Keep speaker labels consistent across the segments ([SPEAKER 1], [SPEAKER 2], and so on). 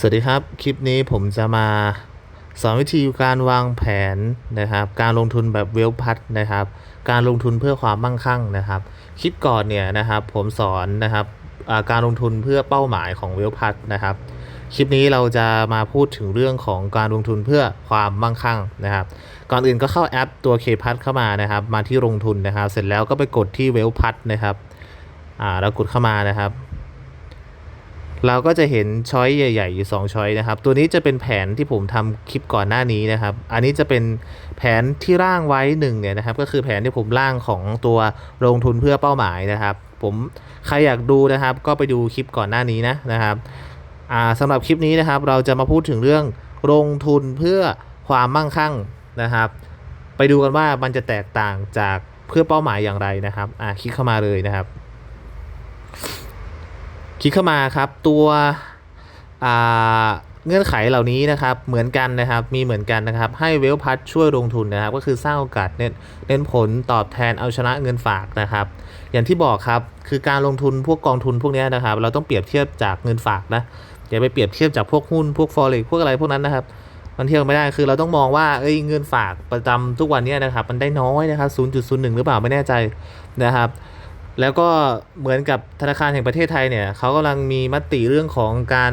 [SPEAKER 1] สวัสดีครับ คลิปนี้ผมจะมาสอนวิธีการวางแผนนะครับ การลงทุนแบบเวลพัดนะครับ การลงทุนเพื่อความมั่งคั่งนะครับ คลิปก่อนเนี่ยนะครับ ผมสอนนะครับการลงทุนเพื่อเป้าหมายของเวลพัดนะครับ คลิปนี้เราจะมาพูดถึงเรื่องของการลงทุนเพื่อความมั่งคั่งนะครับ ก่อนอื่นก็เข้าแอปตัว K พัดเข้ามานะครับ มาที่ลงทุนนะครับ เสร็จแล้วก็ไปกดที่เวลพัดนะครับอ่าแล้วกดเข้ามานะครับ เราก็จะเห็นช้อยใหญ่ ๆ อยู่ 2ช้อยนะครับ ตัวนี้จะเป็นแผนที่ผมทำคลิปก่อนหน้านี้นะครับ อันนี้จะเป็นแผนที่ร่างไว้หนึ่งเนี่ยนะครับ ก็คือแผนที่ผมร่างของตัวลงทุนเพื่อเป้าหมายนะครับ ผมใครอยากดูนะครับ ก็ไปดูคลิปก่อนหน้านี้นะนะครับอ่าสำหรับคลิปนี้นะครับ เราจะมาพูดถึงเรื่องลงทุนเพื่อความมั่งคั่งนะครับ ไปดูกันว่ามันจะแตกต่างจากเพื่อเป้าหมายอย่างไรนะครับ อ่าคลิกเข้ามาเลยนะครับ คลิกเข้ามาครับตัวเงื่อนไขเหล่านี้นะครับเหมือนกันนะครับมีเหมือนกันนะครับให้เวลพัทช่วยลงทุนนะครับ ก็คือสร้างโอกาสเน้นเน้นผลตอบแทนเอาชนะเงินฝากนะครับ อย่างที่บอกครับคือการลงทุนพวกกองทุนพวกนี้นะครับ เราต้องเปรียบเทียบจากเงินฝากนะอย่าไปเปรียบเทียบจากพวกหุ้นพวกฟอเร็กพวกอะไรพวกนั้นนะครับมันเทียบไม่ได้คือเราต้องมองว่าเอ้ยเงินฝากประจำทุกวันนี้นะครับ มันได้น้อยนะครับ 0.01 หรือเปล่าไม่แน่ใจนะครับ แล้วก็เหมือนกับธนาคารแห่งประเทศไทยเนี่ยเขากำลังมีมติเรื่องของการ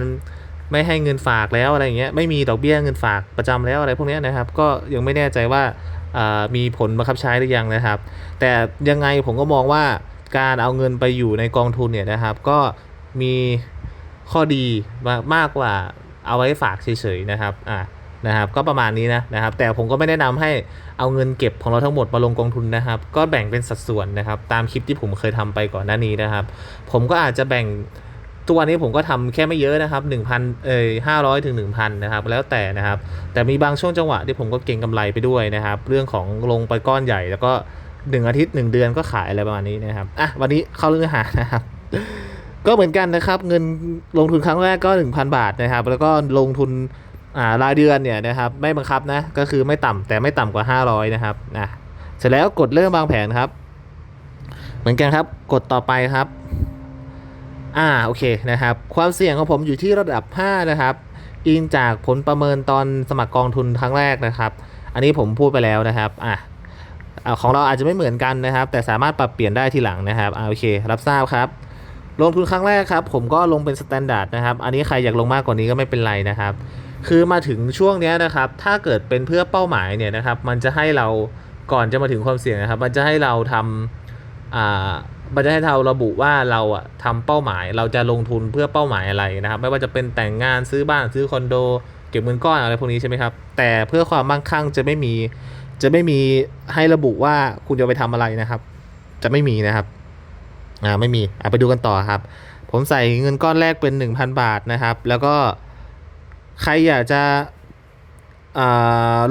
[SPEAKER 1] ไม่ให้เงินฝากแล้วอะไรอย่างเงี้ยไม่มีดอกเบี้ยเงินฝากประจำแล้วอะไรพวกนี้นะครับ ก็ยังไม่แน่ใจว่ามีผลบังคับใช้หรือยังนะครับ แต่ยังไงผมก็มองว่าการเอาเงินไปอยู่ในกองทุนเนี่ยนะครับ ก็มีข้อดีมากมากกว่าเอาไว้ฝากเฉยๆนะครับอ่านะครับ ก็ประมาณนี้นะนะครับ แต่ผมก็ไม่แนะนำให้ เอาเงินเก็บของเราทั้งหมดมาลงกองทุนนะครับ ก็แบ่งเป็นสัดส่วนนะครับ ตามคลิปที่ผมเคยทำไปก่อนหน้านี้นะครับ ผมก็อาจจะแบ่งตัวนี้ผมก็ทำแค่ไม่เยอะนะครับ1,000เอ่ย500 ถึง 1,000 นะครับ แล้วแต่นะครับ แต่มีบางช่วงจังหวะที่ผมก็เก็งกำไรไปด้วยนะครับ เรื่องของลงไปก้อนใหญ่ แล้วก็ 1 อาทิตย์ 1 เดือนก็ขายอะไรประมาณนี้นะครับอะวันนี้เข้าเรื่องหานะครับก็เหมือนกันนะครับ เงินลงทุนครั้งแรกก็ 1,000 บาทนะครับ แล้วก็ลงทุน อ่ารายเดือนเนี่ยนะครับไม่บังคับนะก็คือไม่ต่ำแต่ไม่ต่ำกว่า 500 นะครับนะเสร็จแล้วกดเริ่มวางแผนครับ เหมือนกันครับกดต่อไปครับอ่าโอเคนะครับ ความเสี่ยงของผมอยู่ที่ระดับ 5 นะครับอิงจากผลประเมินตอนสมัครกองทุนครั้งแรกนะครับ อันนี้ผมพูดไปแล้วนะครับอะอ่าของเราอาจจะไม่เหมือนกันนะครับ แต่สามารถปรับเปลี่ยนได้ทีหลังนะครับอ่าโอเค รับทราบครับ ลงทุนครั้งแรกครับ ผมก็ลงเป็นสแตนดาร์ดนะครับ อันนี้ใครอยากลงมากกว่านี้ก็ไม่เป็นไรนะครับ คือมาถึงช่วงนี้นะครับ ถ้าเกิดเป็นเพื่อเป้าหมายเนี่ยนะครับ มันจะให้เราก่อนจะมาถึงความเสี่ยงนะครับ มันจะให้เราทำอ่ามันจะให้เราระบุว่าเราอะทำเป้าหมาย เราจะลงทุนเพื่อเป้าหมายอะไรนะครับ ไม่ว่าจะเป็นแต่งงานซื้อบ้านซื้อคอนโด เก็บเงินก้อนอะไรพวกนี้ใช่ไหมครับ แต่เพื่อความมั่งคั่งจะไม่มี จะไม่มีให้ระบุว่าคุณจะไปทำอะไรนะครับ จะไม่มีนะครับ อ่าไม่มีอะไปดูกันต่อครับ ผมใส่เงินก้อนแรกเป็น 1,000 บาทนะครับ แล้วก็ ใครอยากจะ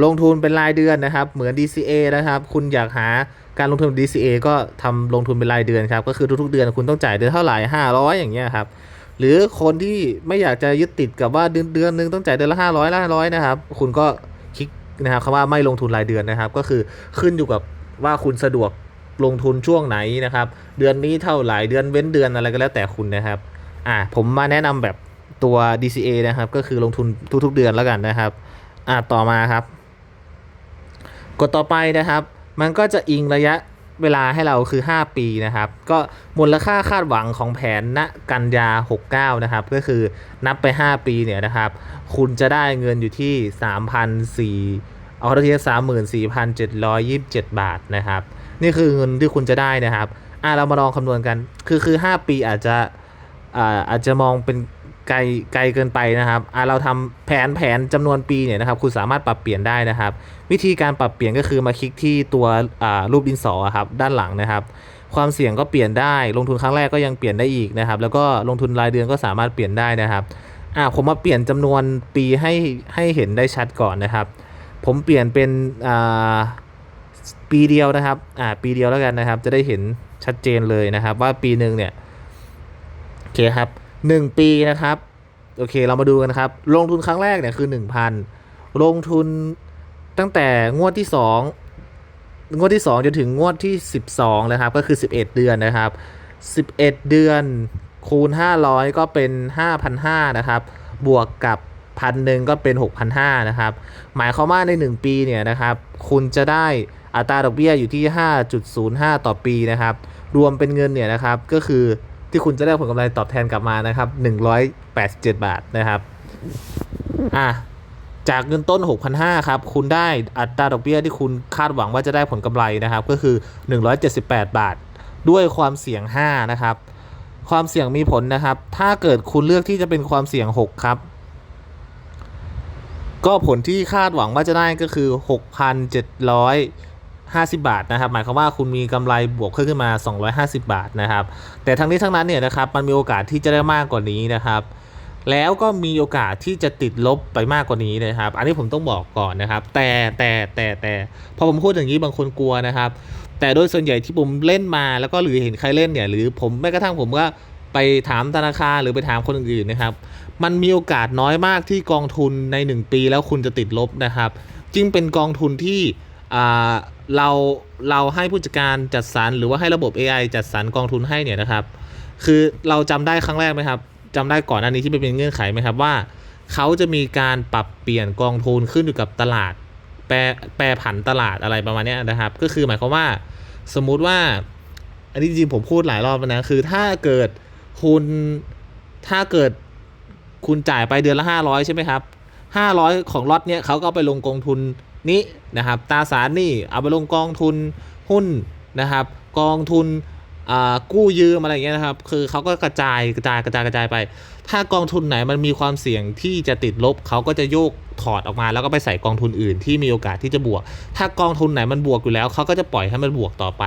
[SPEAKER 1] ลงทุนเป็นรายเดือนนะครับ เหมือน DCA นะครับ คุณอยากหาการลงทุน DCA ก็ทำลงทุนเป็นรายเดือนครับ ก็คือทุกๆเดือนคุณต้องจ่ายเดือนเท่าไหร่500 อย่างเงี้ยครับ หรือคนที่ไม่อยากจะยึดติดกับว่าเดือนเดือนหนึงต้องจ่ายเดือนละ500ละ500นะครับ คุณก็คลิกนะครับคำว่าไม่ลงทุนรายเดือนนะครับ ก็คือขึ้นอยู่กับว่าคุณสะดวกลงทุนช่วงไหนนะครับ เดือนนี้เท่าไหร่เดือนเว้นเดือนอะไรก็แล้วแต่คุณนะครับ อ่าผมมาแนะนำแบบ ตัว DCA นะครับ ก็คือลงทุนทุกๆเดือนแล้วกันนะครับอ่าต่อมาครับ กดต่อไปนะครับ มันก็จะอิงระยะเวลาให้เราคือ 5 ปีนะครับ ก็มูลค่าคาดหวังของแผนณกันยา 69 นะครับ ก็คือนับไป 5 ปีเนี่ยนะครับ คุณจะได้เงินอยู่ที่3,400เอาเท่าที่34,727บาทนะครับ นี่คือเงินที่คุณจะได้นะครับอ่าเรามาลองคำนวณกัน คือคือ 5 ปีอาจจะอ่าอาจจะมองเป็น ไกลไกลเกินไปนะครับอ่าเราทำแผนแผนจำนวนปีเนี่ยนะครับ คุณสามารถปรับเปลี่ยนได้นะครับ วิธีการปรับเปลี่ยนก็คือมาคลิกที่ตัวอ่ารูปดินสอครับด้านหลังนะครับ ความเสี่ยงก็เปลี่ยนได้ ลงทุนครั้งแรกก็ยังเปลี่ยนได้อีกนะครับ แล้วก็ลงทุนรายเดือนก็สามารถเปลี่ยนได้นะครับอ่าผมมาเปลี่ยนจำนวนปีให้ให้เห็นได้ชัดก่อนนะครับ ผมเปลี่ยนเป็นอ่าปีเดียวนะครับอ่าปีเดียวแล้วกันนะครับ จะได้เห็นชัดเจนเลยนะครับ ว่าปีหนึ่งเนี่ยโอเคครับ หนึ่งปีนะครับ โอเคเรามาดูกันนะครับ ลงทุนครั้งแรกเนี่ยคือ 1,000 ลงทุนตั้งแต่งวดที่ 2 งวดที่ 2 จนถึงงวดที่ 12 นะครับ ก็คือ 11 เดือนนะครับ 11 เดือนคูณ 500 ก็เป็น 5,500 นะครับ บวกกับพันหนึ่งก็เป็น6,500นะครับ หมายความว่าใน 1 ปีเนี่ยนะครับ คุณจะได้อัตราดอกเบี้ยอยู่ที่ 5.05 ต่อปีนะครับ รวมเป็นเงินเนี่ยนะครับก็คือ ที่คุณจะได้ผลกำไรตอบแทนกลับมานะครับ 187 บาทนะครับอะจากเงินต้น 6,500ครับ คุณได้อัตราดอกเบี้ยที่คุณคาดหวังว่าจะได้ผลกำไรนะครับ ก็คือ 178 บาท ด้วยความเสี่ยง 5 นะครับ ความเสี่ยงมีผลนะครับ ถ้าเกิดคุณเลือกที่จะเป็นความเสี่ยง 6 ครับ ก็ผลที่คาดหวังว่าจะได้ก็คือ 50 บาทนะครับ หมายความว่าคุณมีกำไรบวกเพิ่มขึ้นมา 250 บาทนะครับ แต่ทั้งนี้ทั้งนั้นเนี่ยนะครับมันมีโอกาสที่จะได้มากกว่านี้นะครับแล้วก็มีโอกาสที่จะติดลบไปมากกว่านี้นะครับ อันนี้ผมต้องบอกก่อนนะครับ แต่แต่แต่แต่พอผมพูดอย่างนี้บางคนกลัวนะครับ แต่โดยส่วนใหญ่ที่ผมเล่นมาแล้วก็หรือเห็นใครเล่นเนี่ย หรือผมแม้กระทั่งผมก็ไปถามธนาคารหรือไปถามคนอื่นๆนะครับ มันมีโอกาสน้อยมากที่กองทุนใน 1 ปีแล้วคุณจะติดลบนะครับ จึงเป็นกองทุนที่อ่า เราเราให้ผู้จัดการจัดสรรหรือว่าให้ระบบ AI จัดสรรกองทุนให้เนี่ยนะครับ คือเราจำได้ครั้งแรกไหมครับจำได้ก่อนอันนี้ที่เป็นเงื่อนไขไหมครับว่าเขาจะมีการปรับเปลี่ยนกองทุนขึ้นอยู่กับตลาด แปรแปรผันตลาดอะไรประมาณนี้นะครับ ก็คือหมายความว่าสมมุติว่า อันนี้จริงผมพูดหลายรอบแล้วนะคือถ้าเกิดคุณถ้าเกิดคุณจ่ายไปเดือนละ 500 ใช่ไหมครับ 500 ของล็อตเนี้ยเขาก็ไปลงกองทุน นี้นะครับตราสารนี่เอาไปลงกองทุนหุ้นนะครับ กองทุนกู้ยืมอะไรเงี้ยนะครับ คือเขาก็กระจายกระจายกระจายกระจายไป ถ้ากองทุนไหนมันมีความเสี่ยงที่จะติดลบเขาก็จะโยกถอดออกมา แล้วก็ไปใส่กองทุนอื่นที่มีโอกาสที่จะบวก ถ้ากองทุนไหนมันบวกอยู่แล้วเขาก็จะปล่อยให้มันบวกต่อไป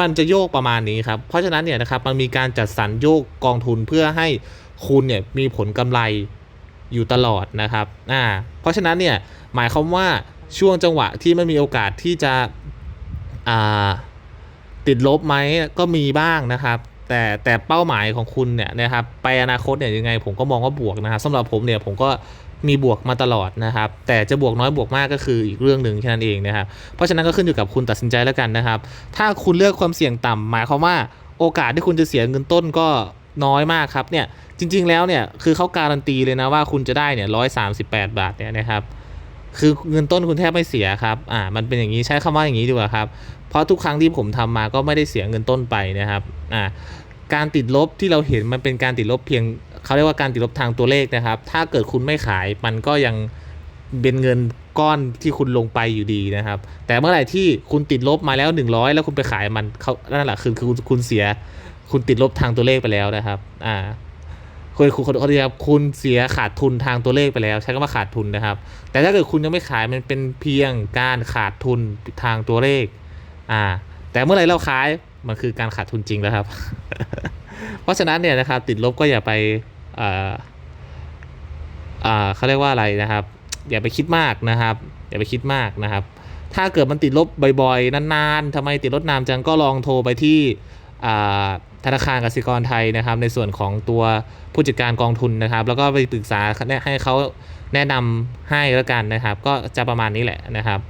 [SPEAKER 1] มันจะโยกประมาณนี้ครับ เพราะฉะนั้นเนี่ยนะครับมันมีการจัดสรรโยกกองทุนเพื่อให้คุณเนี่ยมีผลกำไรอยู่ตลอดนะครับ อ่า เพราะฉะนั้นเนี่ยหมายความว่า ช่วงจังหวะที่มันมีโอกาสที่จะติดลบไหมก็มีบ้างนะครับ แต่แต่เป้าหมายของคุณเนี่ยนะครับไปอนาคตเนี่ยยังไงผมก็มองว่าบวกนะครับสำหรับผมเนี่ยผมก็มีบวกมาตลอดนะครับ แต่จะบวกน้อยบวกมากก็คืออีกเรื่องหนึ่งแค่นั้นเองนะครับ เพราะฉะนั้นก็ขึ้นอยู่กับคุณตัดสินใจแล้วกันนะครับ ถ้าคุณเลือกความเสี่ยงต่ำหมายความว่าโอกาสที่คุณจะเสียเงินต้นก็น้อยมากครับเนี่ยจริง ๆแล้วเนี่ยคือเขาการันตีเลยนะว่าคุณจะได้เนี่ยร้อยสามสิบแปดบาทเนี่ยนะครับ คือเงินต้นคุณแทบไม่เสียครับ อ่า มันเป็นอย่างนี้ใช้คำว่าอย่างนี้ดีกว่าครับ เพราะทุกครั้งที่ผมทำมาก็ไม่ได้เสียเงินต้นไปนะครับ อ่า การติดลบที่เราเห็นมันเป็นการติดลบเพียงเขาเรียกว่าการติดลบทางตัวเลขนะครับ ถ้าเกิดคุณไม่ขายมันก็ยังเป็นเงินก้อนที่คุณลงไปอยู่ดีนะครับ แต่เมื่อไหร่ที่คุณติดลบมาแล้ว 100 แล้วคุณไปขายมันเขานั่นแหละคือคือคุณเสีย คุณติดลบทางตัวเลขไปแล้วนะครับ อ่า คุณคุณคุณคุณครับคุณเสียขาดทุนทางตัวเลขไปแล้ว ใช้คำว่าขาดทุนนะครับ แต่ถ้าเกิดคุณยังไม่ขายมันเป็นเพียงการขาดทุนทางตัวเลขอ่าแต่เมื่อไหร่เราขายมันคือการขาดทุนจริงแล้วครับ เพราะฉะนั้นเนี่ยนะครับติดลบก็อย่าไปอ่าอ่าเขาเรียกว่าอะไรนะครับ อย่าไปคิดมากนะครับ อย่าไปคิดมากนะครับ ถ้าเกิดมันติดลบบ่อยๆนานๆทำไมติดลบนานจังก็ลองโทรไปที่อ่า ธนาคารกสิกรไทยนะครับ ในส่วนของตัวผู้จัดการกองทุนนะครับ แล้วก็ไปปรึกษาให้เขาแนะนำให้แล้วกันนะครับ ก็จะประมาณนี้แหละนะครับ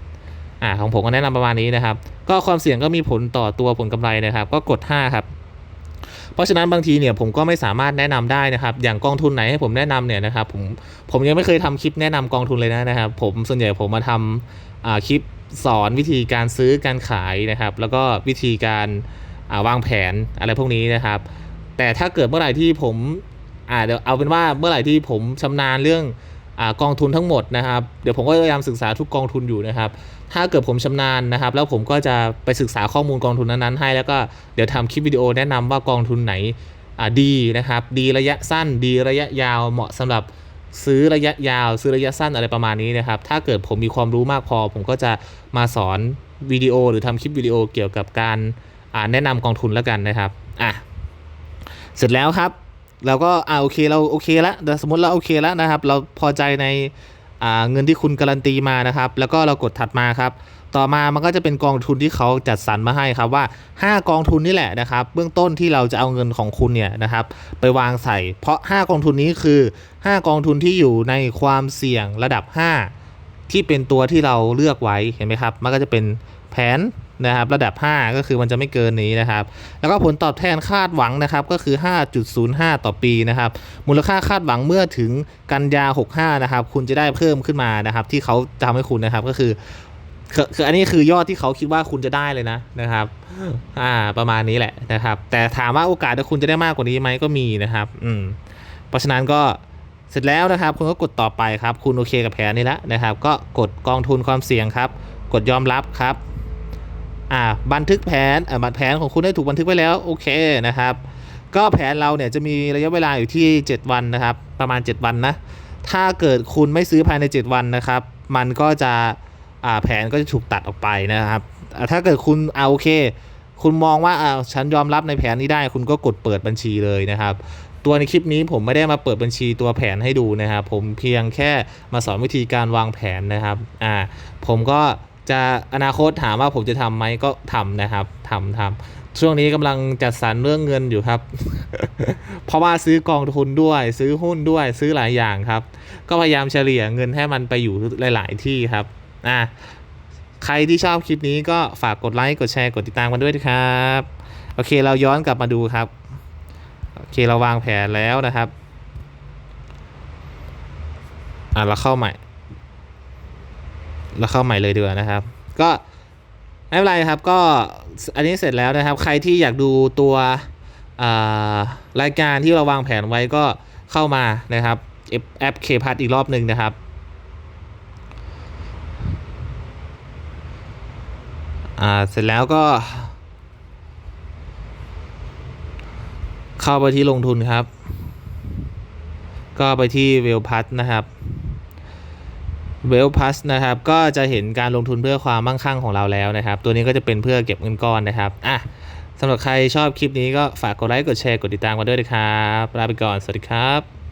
[SPEAKER 1] อ่าของผมก็แนะนำประมาณนี้นะครับ ก็ความเสี่ยงก็มีผลต่อตัวผลกำไรนะครับ ก็กด 5 ครับเพราะฉะนั้นบางทีเนี่ยผมก็ไม่สามารถแนะนำได้นะครับ อย่างกองทุนไหนให้ผมแนะนำเนี่ยนะครับผมผมยังไม่เคยทำคลิปแนะนำกองทุนเลยนะนะครับ ผมส่วนใหญ่ผมมาทำคลิปสอนวิธีการซื้อการขายนะครับ แล้วก็วิธีการ วางแผนอะไรพวกนี้นะครับ แต่ถ้าเกิดเมื่อไหร่ที่ผมอ่าเดี๋ยวเอาเป็นว่าเมื่อไหร่ที่ผมชำนาญเรื่องอกองทุนทั้งหมดนะครับ เดี๋ยวผมก็พยายามศึกษาทุกกองทุนอยู่นะครับ ถ้าเกิดผมชำนาญนะครับ แล้วผมก็จะไปศึกษาข้อมูลกองทุนนั้นๆให้ แล้วก็เดี๋ยวทำคลิปวิดีโอแนะนำว่ากองทุนไหนดีนะครับ ดีระยะสั้น ดีระยะยาว เหมาะสำหรับซื้อระยะยาว ซื้อระยะสั้นอะไรประมาณนี้นะครับ ถ้าเกิดผมมีความรู้มากพอ ผมก็จะมาสอนวิดีโอหรือทำคลิปวิดีโอเกี่ยวกับการ แนะนำกองทุนแล้วกันนะครับอะเสร็จแล้วครับ เราก็อ่าโอเคเราโอเคแล้วสมมติเราโอเคแล้วนะครับ เราพอใจในอ่าเงินที่คุณการันตีมานะครับ แล้วก็เรากดถัดมาครับ ต่อมามันก็จะเป็นกองทุนที่เขาจัดสรรมาให้ครับว่า 5 กองทุนนี่แหละนะครับ เบื้องต้นที่เราจะเอาเงินของคุณเนี่ยนะครับไปวางใส่ เพราะ 5 กองทุนนี้คือ 5 กองทุนที่อยู่ในความเสี่ยงระดับ 5 ที่เป็นตัวที่เราเลือกไว้เห็นไหมครับ มันก็จะเป็นแผนนะครับระดับ 5 ก็คือมันจะไม่เกินนี้นะครับ แล้วก็ผลตอบแทนคาดหวังนะครับก็คือ 5.05 ต่อปีนะครับ มูลค่าคาดหวังเมื่อถึงกันยา 65 นะครับ คุณจะได้เพิ่มขึ้นมานะครับ ที่เขาจะทำให้คุณนะครับก็คือคือคืออันนี้คือยอดที่เขาคิดว่าคุณจะได้เลยนะนะครับ อ่าประมาณนี้แหละนะครับ แต่ถามว่าโอกาสที่คุณจะได้มากกว่านี้ไหมก็มีนะครับ อืมเพราะฉะนั้นก็ เสร็จแล้วนะครับ คุณก็กดต่อไปครับ คุณโอเคกับแผนนี้แล้วนะครับ ก็กดกองทุนความเสี่ยงครับ กดยอมรับครับอ่าบันทึกแผนอ่าบันแผนของคุณได้ถูกบันทึกไว้แล้วโอเคนะครับ ก็แผนเราเนี่ยจะมีระยะเวลาอยู่ที่ 7 วันนะครับ ประมาณ 7 วันนะถ้าเกิดคุณไม่ซื้อภายใน 7 วันนะครับ มันก็จะอ่าแผนก็จะถูกตัดออกไปนะครับ ถ้าเกิดคุณเอาโอเค คุณมองว่าอ่าฉันยอมรับในแผนนี้ได้ คุณก็กดเปิดบัญชีเลยนะครับ ตัวในคลิปนี้ผมไม่ได้มาเปิดบัญชีตัวแผนให้ดูนะครับ ผมเพียงแค่มาสอนวิธีการวางแผนนะครับอ่าผมก็จะอนาคตถามว่าผมจะทำไหมก็ทำนะครับทำทำช่วงนี้กำลังจัดสรรเรื่องเงินอยู่ครับ เพราะว่าซื้อกองทุนด้วย ซื้อหุ้นด้วยซื้อหลายอย่างครับ ก็พยายามเฉลี่ยเงินให้มันไปอยู่หลาย ๆ ที่ครับอ่าใครที่ชอบคลิปนี้ก็ฝากกดไลค์กดแชร์กดติดตามกันด้วยนะครับ โอเคเราย้อนกลับมาดูครับ โอเคเราวางแผนแล้วนะครับ อะเราเข้าใหม่ เราเข้าใหม่เลยดีกว่านะครับ ก็ไม่เป็นไรครับก็อันนี้เสร็จแล้วนะครับ ใครที่อยากดูตัวอ่ารายการที่เราวางแผนไว้ก็เข้ามานะครับแอปแอปเคพัทอีกรอบหนึ่งนะครับอ่าเสร็จแล้วก็ เข้าไปที่ลงทุนครับ ก็ไปที่เวลพัทนะครับเวลพัสนะครับก็จะเห็นการลงทุนเพื่อความมั่งคั่งของเราแล้วนะครับ ตัวนี้ก็จะเป็นเพื่อเก็บเงินก้อนนะครับอะสำหรับใครชอบคลิปนี้ก็ฝากกดไลค์กดแชร์กดติดตามกันด้วยนะครับลาไปก่อน สวัสดีครับ